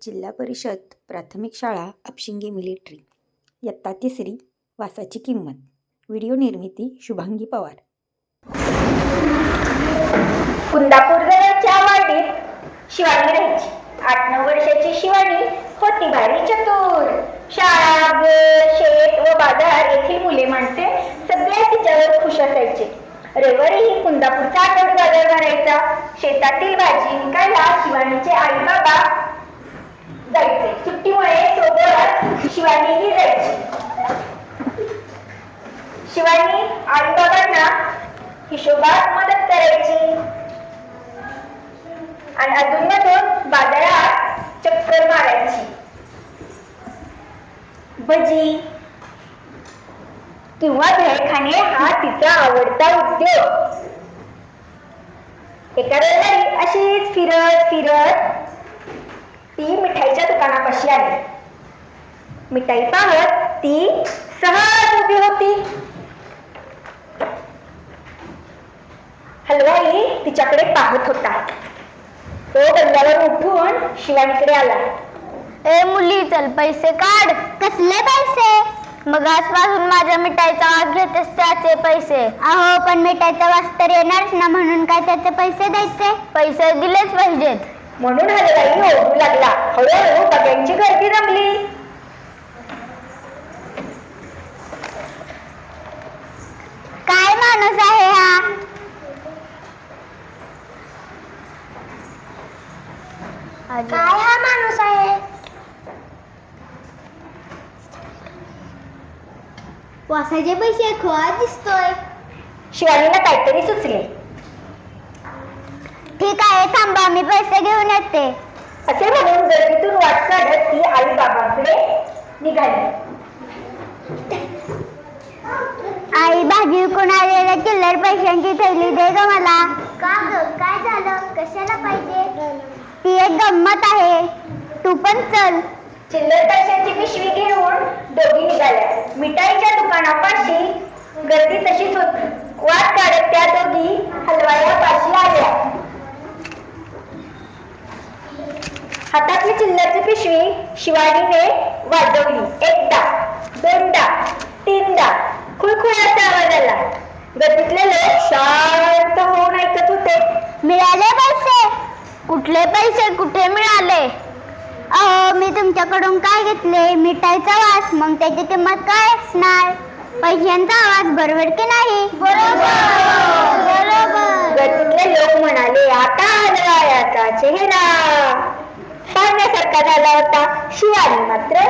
जिल्हा परिषद प्राथमिक शाळा अपशिंगे मिलिटरी. यत्ता तिसरी वासाची किंमत. व्हिडिओ निर्मिती शुभांगी पवार. कुंदापूरजवळच्या वाडीत शिवानी राहायची. आठ नऊ वर्षाची शिवानी होती भारी चतुर. शाळा घर शेत व बाजार येथील मुले माणसे सगळ्या तिच्यावर खुश असायचे. रविवारीही कुंदापूरचा आठवड बाजार भरायचा. शेतातील भाजी विकायला शिवानीचे आई बाबा शिवानी शिवानीही शिवानी आई बाबांना हिशोबात मदत करायची. आणि अधूनमधून बाजारात चक्कर मारायची. भजी किंवा भेळ खाणे हा तिचा आवडता उद्योग. एका रविवारी अशीच फिरत फिरत ती मिठाईच्या दुकानापाशी आली. मिठाई पाहत ती सहज उभी होती. हलवाई तिच्याकडे पाहत होता. तो गंगावर उठून शिवानीकडे आला. ए मुली चल पैसे काढ. कसले पैसे? मग आजपासून माझ्या मिठाईचा वास घेतेस त्याचे पैसे. अहो पण मिठाईचा वास तर येणारच ना म्हणून काय त्याचे पैसे द्यायचे? पैसे दिलेच पाहिजेत. म्हणून हलवाई ओरडू लागला. हळूहळू बघ्यांची गर्दी जमली माणूस आहे हा. काय हा माणूस आहे? वासाचे पैसे खोळा दिसतोय. शिवानीला काहीतरी सुचले. ठीक आहे थांबा मी पैसे घेऊन येते. असे म्हणून गर्दीतून वाट काढत ती आई बाबांकडे निघाली. आई भाजी विकून चिल्लर पैशांची थैली दे ग मला. का ग? काय झालं? कशाला पाहिजे? ती एक गंमत आहे. तू पण चल. चिल्लर पैशांची पिशवी घेऊन दोघी निघाल्या. मिठाईच्या दुकानापाशी गर्दी तशीच होती. वाट काढत त्या दोघी हलवायापाशी आल्या. हातातली चिल्लरची पिशवी शिवानीने वाजवली. एकदा दोनदा तीनदा. खुळखुळाचा आवाज आला. गर्दीतले लोक शांत होऊन ऐकत होते. मिळाले पैसे? कुठले पैसे? कुठे मिळाले? अहो मी तुमच्याकडून काय घेतले? मिठाईचा वास. मग त्याची किंमत काय असणार? पैशांचा आवाज बरोबर की नाही? बरोबर. बरोबर. गर्दीतले लोक म्हणाले आता हलवायाचा चेहरा. पाहण्यासारखा झाला होता. शिवानी मात्र